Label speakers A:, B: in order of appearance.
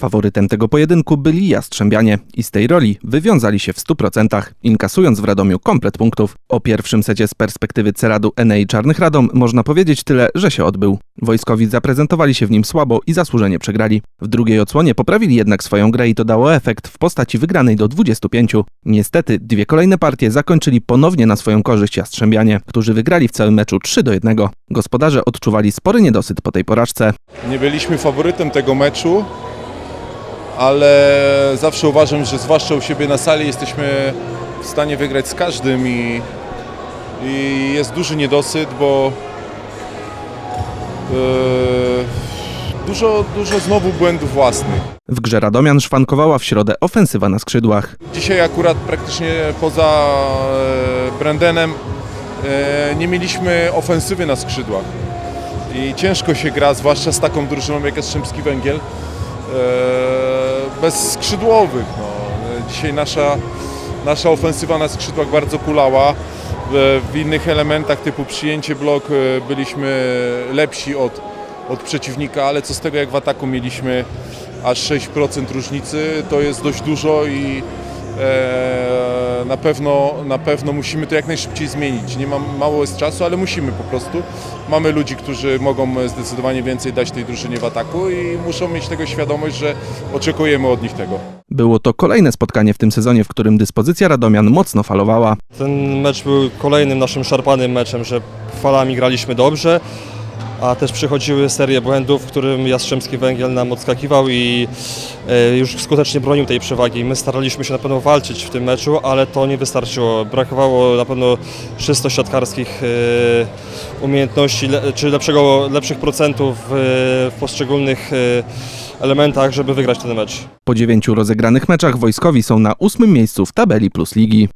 A: Faworytem tego pojedynku byli Jastrzębianie i z tej roli wywiązali się w 100%, inkasując w Radomiu komplet punktów. O pierwszym secie z perspektywy Ceradu Enei Czarnych Radom można powiedzieć tyle, że się odbył. Wojskowi zaprezentowali się w nim słabo i zasłużenie przegrali. W drugiej odsłonie poprawili jednak swoją grę i to dało efekt w postaci wygranej do 25. Niestety dwie kolejne partie zakończyli ponownie na swoją korzyść Jastrzębianie, którzy wygrali w całym meczu 3 do 1. Gospodarze odczuwali spory niedosyt po tej porażce.
B: Nie byliśmy faworytem tego meczu, ale zawsze uważam, że zwłaszcza u siebie na sali jesteśmy w stanie wygrać z każdym i, i jest duży niedosyt, bo e, dużo, dużo znowu błędów własnych.
A: W grze Radomian szwankowała w środę ofensywa na skrzydłach.
B: Dzisiaj akurat praktycznie poza e, Brandenem e, nie mieliśmy ofensywy na skrzydłach. I ciężko się gra, zwłaszcza z taką drużyną jak Jastrzębski Węgiel, bez skrzydłowych. No. E, Dzisiaj nasza, nasza ofensywa na skrzydłach bardzo kulała. W, w innych elementach typu przyjęcie blok e, byliśmy lepsi od, od przeciwnika, ale co z tego jak w ataku mieliśmy aż 6% różnicy, to jest dość dużo i e, na, pewno, na pewno musimy to jak najszybciej zmienić. Nie mam, mało jest czasu, ale musimy po prostu. Mamy ludzi, którzy mogą zdecydowanie więcej dać tej drużynie w ataku i muszą mieć tego świadomość, że oczekujemy od nich tego.
A: Było to kolejne spotkanie w tym sezonie, w którym dyspozycja Radomian mocno falowała.
C: Ten mecz był kolejnym naszym szarpanym meczem, że falami graliśmy dobrze, a też przychodziły serie błędów, w którym Jastrzębski Węgiel nam odskakiwał i e, już skutecznie bronił tej przewagi. My staraliśmy się na pewno walczyć w tym meczu, ale to nie wystarczyło. Brakowało na pewno czysto siatkarskich e, umiejętności, czy lepszego, lepszych procentów w, w poszczególnych e, elementach, żeby wygrać ten mecz.
A: Po dziewięciu rozegranych meczach wojskowi są na ósmym miejscu w tabeli plus ligi.